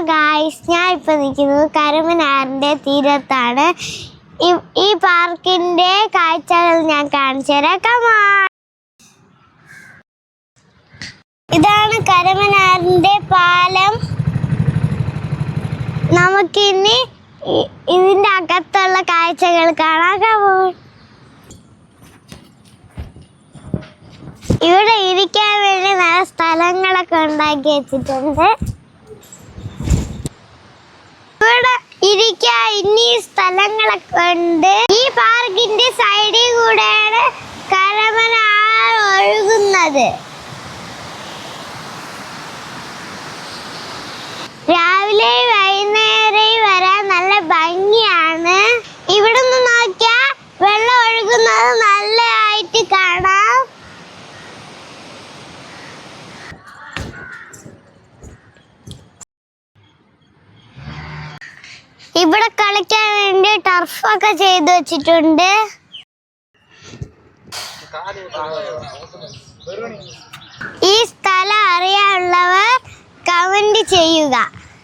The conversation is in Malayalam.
ഗായ്സ് ഞാൻ ഇപ്പോൾ നിൽക്കുന്നത് കരുമനാറിന്റെ തീരത്താണ്. ഈ- പാർക്കിന്റെ കാഴ്ചകൾ ഞാൻ കാണിച്ചു തരാം. ഇതാണ് കരുമനാറിന്റെ പാലം. നമുക്കിനി ഇതിന്റെ അകത്തുള്ള കാഴ്ചകൾ കാണാൻ കമോ ഇവിടെ ഇരിക്കാൻ വേണ്ടി നല്ല സ്ഥലങ്ങളൊക്കെ ഉണ്ടാക്കി വെച്ചിട്ടുണ്ട്. ഇരിക്കാൻ ഇനി സ്ഥലങ്ങളൊക്കെ ഉണ്ട്. ഈ പാർക്കിന്റെ സൈഡിൽ കൂടെയാണ് കരമന ഒഴുകുന്നത്. ഇവിടെ കളിക്കാൻ വേണ്ടി ടർഫൊക്കെ ചെയ്തു വെച്ചിട്ടുണ്ട്. ഈ സ്ഥലം അറിയാനുള്ളവർ കമന്റ് ചെയ്യുക.